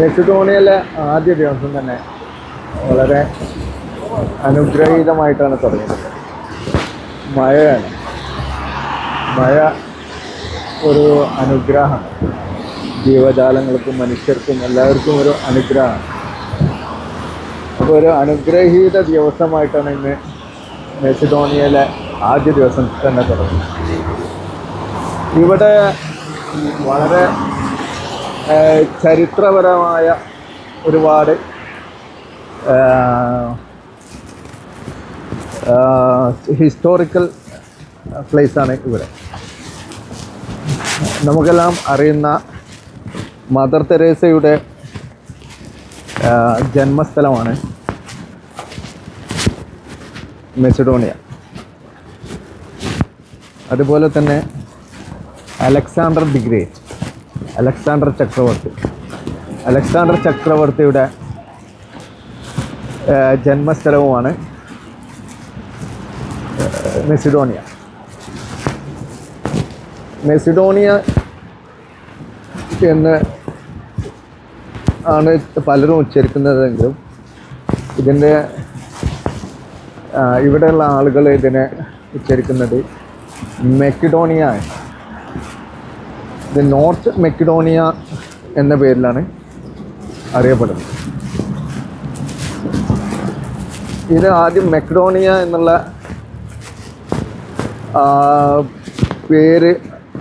മെസിഡോണിയയിലെ ആദ്യ ദിവസം തന്നെ വളരെ അനുഗ്രഹീതമായിട്ടാണ് തുടങ്ങിയത്. മഴയാണ്. മഴ ഒരു അനുഗ്രഹമാണ്. ജീവജാലങ്ങൾക്കും മനുഷ്യർക്കും എല്ലാവർക്കും ഒരു അനുഗ്രഹമാണ്. അപ്പോൾ ഒരു അനുഗ്രഹീത ദിവസമായിട്ടാണ് ഇന്ന് മെസിഡോണിയയിലെ ആദ്യ ദിവസം തന്നെ തുടങ്ങുന്നത്. ഇവിടെ വളരെ ചരിത്രപരമായ ഒരുപാട് ഹിസ്റ്റോറിക്കൽ പ്ലേസാണ് ഇവിടെ. നമുക്കെല്ലാം അറിയുന്ന മദർ തെരേസയുടെ ജന്മസ്ഥലമാണ് മെസിഡോണിയ. അതുപോലെ തന്നെ അലക്സാണ്ടർ ദി ഗ്രേറ്റ്. അലക്സാണ്ടർ ചക്രവർത്തി അലക്സാണ്ടർ ചക്രവർത്തിയുടെ ജന്മസ്ഥലവുമാണ് മെസിഡോണിയ മെസിഡോണിയ എന്ന് ആണ് പലരും ഉച്ചരിക്കുന്നതെങ്കിലും ഇതിന്റെ ഇവിടെയുള്ള ആളുകൾ ഇതിനെ ഉച്ചരിക്കുന്നത് മെക്കിഡോണിയ. ഇത് നോർത്ത് മെക്കിഡോണിയ എന്ന പേരിലാണ് അറിയപ്പെടുന്നത്. ഇത് ആദ്യം മെക്കഡോണിയ എന്നുള്ള പേര്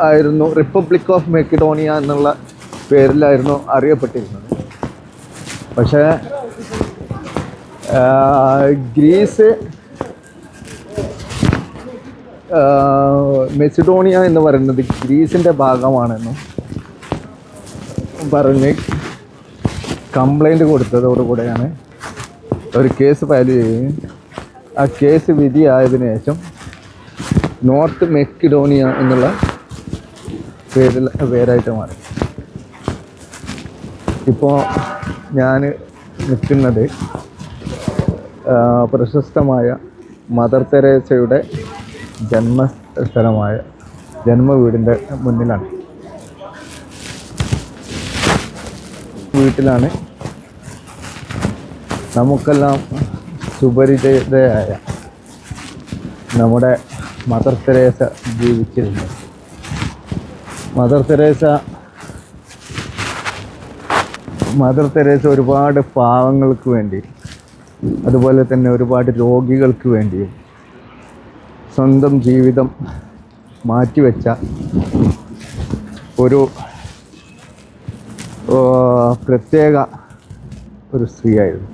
ആയിരുന്നു റിപ്പബ്ലിക് ഓഫ് മെക്കിഡോണിയ എന്നുള്ള പേരിലായിരുന്നു അറിയപ്പെട്ടിരുന്നത്. പക്ഷേ ഗ്രീസ് മെസിഡോണിയ എന്ന് പറയുന്നത് ഗ്രീസിന്റെ ഭാഗമാണെന്നും പറഞ്ഞ് കംപ്ലൈന്റ് കൊടുത്തതോടുകൂടെയാണ് ഒരു കേസ് ഫയൽ ചെയ്യുകയും ആ കേസ് വിധിയായതിനു ശേഷം നോർത്ത് മെക്കിഡോണിയ എന്നുള്ള പേരിൽ പേരായിട്ട് മാറി. ഇപ്പോൾ ഞാൻ നിൽക്കുന്നത് പ്രശസ്തമായ മദർ തെരേസയുടെ ജന്മസ്ഥലമായ ജന്മവീടിന്റെ മുന്നിലാണ്. വീട്ടിലാണ് നമുക്കെല്ലാം സുപരിചിതയായ നമ്മുടെ മദർ തെരേസ ജീവിച്ചിരുന്നു മദർ തെരേസ മദർ തെരേസ ഒരുപാട് പാവങ്ങൾക്ക് വേണ്ടി അതുപോലെ തന്നെ ഒരുപാട് രോഗികൾക്ക് വേണ്ടിയും സ്വന്തം ജീവിതം മാറ്റിവെച്ച ഒരു പ്രത്യേക ഒരു സ്ത്രീയായിരുന്നു.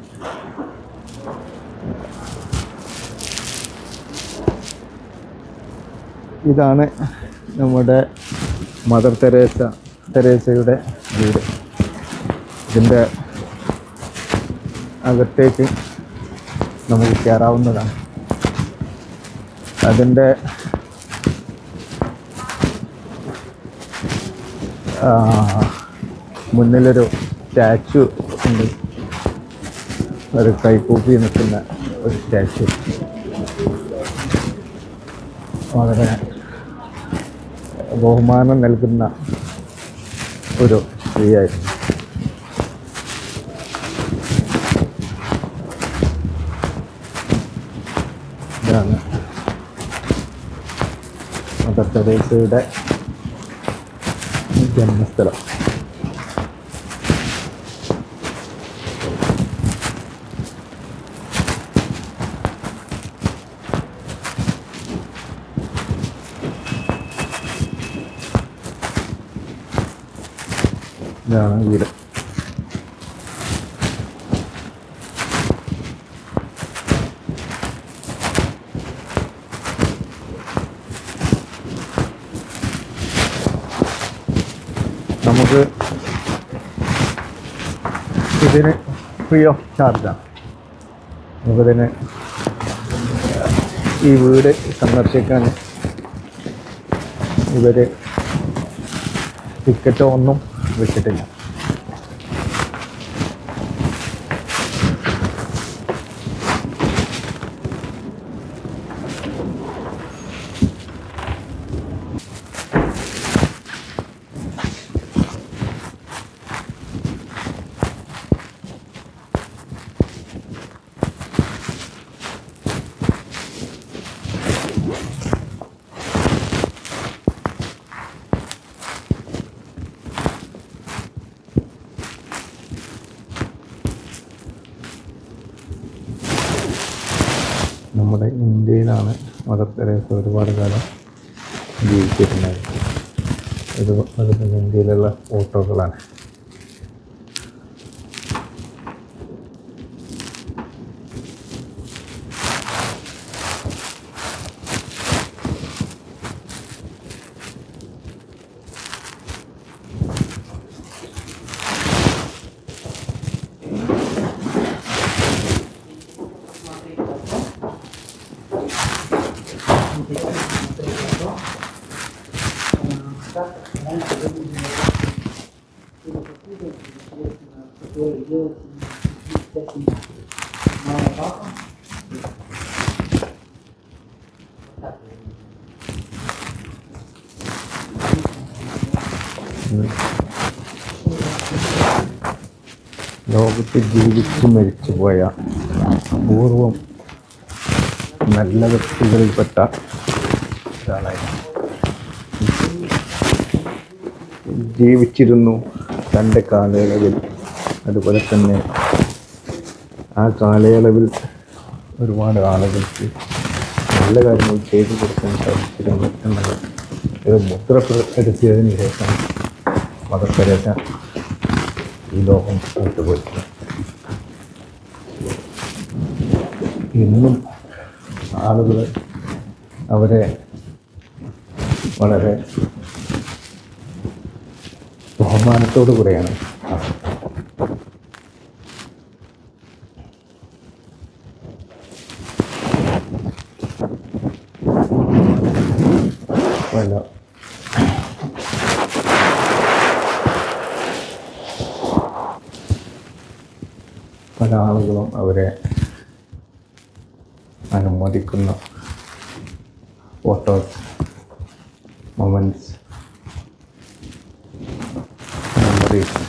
ഇതാണ് നമ്മുടെ മദർ തെരേസ തെരേസയുടെ വീട്. ഇതിന്റെ അകത്തേക്ക് നമുക്ക് കയറാവുന്നതാണ്. അതിന്റെ മുന്നിലൊരു സ്റ്റാച്ചു ഉണ്ട്. ഒരു കൈക്കൂപ്പി നിൽക്കുന്ന ഒരു സ്റ്റാച്ചു. വളരെ ബഹുമാനം നൽകുന്ന ഒരു സ്ത്രീയായിരുന്നു. ഇതാണ് かったでちょい。見てありましたら。Yeah, I get it. ഇതിന് ഫ്രീ ഓഫ് ചാർജാണ് നമുക്കിതിന് ഈ വീട് സന്ദർശിക്കാൻ ഇവർ ടിക്കറ്റോ ഒന്നും വെച്ചിട്ടില്ല നമ്മുടെ ഇന്ത്യയിലാണ് മദർ തെരേസ ഒരുപാട് കാലം ജീവിച്ചിട്ടുണ്ടായിരുന്നു. ഇത് അതുപോലെ ഇന്ത്യയിലുള്ള ഫോട്ടോകളാണ്. ലോകത്ത് ജീവിച്ചു മരിച്ചു പോയ അപൂർവം നല്ല വ്യക്തികളിൽപ്പെട്ട ഒരാളായിരുന്നു. ജീവിച്ചിരുന്നു തന്റെ കാലയളവിൽ. അതുപോലെ തന്നെ ആ കാലയളവിൽ ഒരുപാട് ആളുകൾക്ക് നല്ല കാര്യങ്ങൾ ചെയ്തു കൊടുക്കാൻ സാധിച്ചിരുന്നു എന്നത് ഇത് മുദ്രപ്പെടുത്തിയതിന് ശേഷം മദർ ഈ ലോകം വിട്ടുപോയിട്ടു ഇന്നും ആളുകൾ അവരെ വളരെ ബഹുമാനത്തോടു കൂടെയാണ്. പല ആളുകളും അവരെ അനുമോദിക്കുന്ന ഫോട്ടോസ് മൊമെന്റ്സ് മെമ്മറീസ്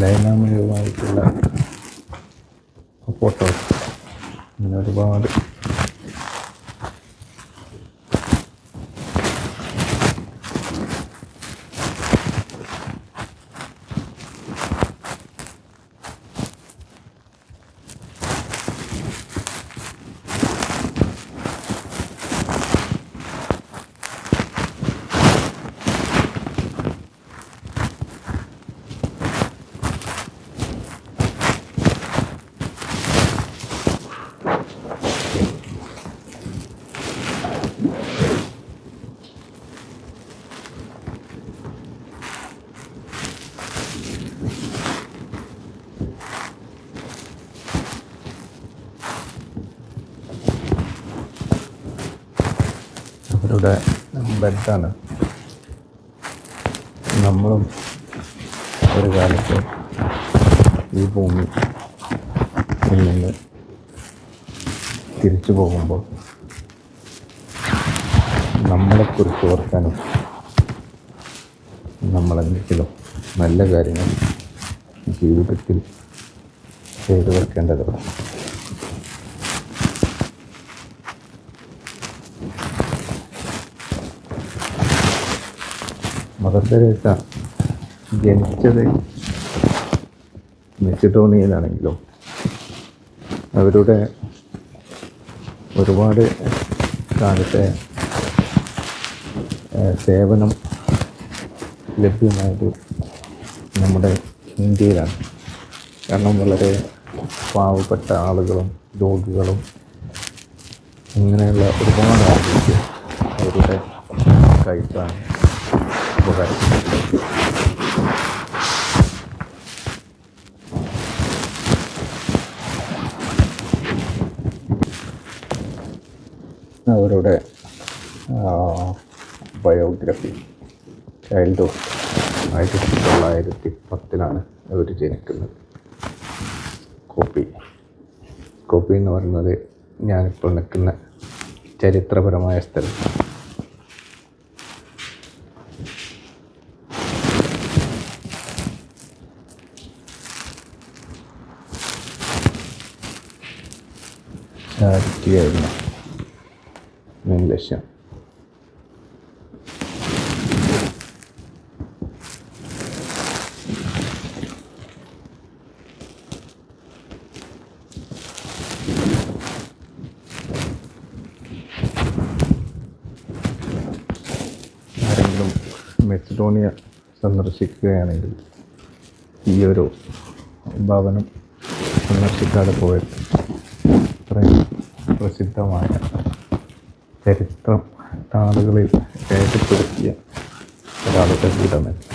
ലൈനാമയുമായിട്ടുള്ള ഫോട്ടോസ് അങ്ങനെ ഒരുപാട് അവരുടെ ബെഡാണ് നമ്മളും ഒരു കാലത്ത് ഈ ഭൂമി നിന്ന് തിരിച്ചു പോകുമ്പോൾ നമ്മളെക്കുറിച്ച് ഓർക്കാനും നമ്മളെന്തെങ്കിലും നല്ല കാര്യങ്ങൾ ജീവിതത്തിൽ ചെയ്തു വെക്കേണ്ടതുണ്ട്. തെരേസ ജനിച്ചത്. മെസിഡോണിയയിലാണെങ്കിലും അവരുടെ ഒരുപാട് കാലത്തെ സേവനം ലഭ്യമായത് നമ്മുടെ ഇന്ത്യയിലാണ്. കാരണം വളരെ പാവപ്പെട്ട ആളുകളും രോഗികളും ഇങ്ങനെയുള്ള ഒരുപാട് ആളുകൾക്ക് അവരുടെ കഴിച്ചാണ് ഉപകാരപ്പെടുന്നത് അവരുടെ ബയോഗ്രഫി. ചൈൽഡ്ഹുഡ് ആയിരത്തി തൊള്ളായിരത്തി പത്തിലാണ് അവർ ജനിക്കുന്നത്. കോപ്പി. കോപ്പി എന്ന് പറയുന്നത് ഞാനിപ്പോൾ നിൽക്കുന്ന ചരിത്രപരമായ സ്ഥലം. പറ്റുകയായിരുന്നു മെയിൻ ലക്ഷ്യം ആരെങ്കിലും മെസിഡോണിയ സന്ദർശിക്കുകയാണെങ്കിൽ ഈ ഒരു ഭവനം സന്ദർശിക്കാതെ പോയത് അത്രയും പ്രസിദ്ധമായ ചരിത്രം താളുകളിൽ രേഖപ്പെടുത്തിയ ഒരാളുടെ കൂടമല്ല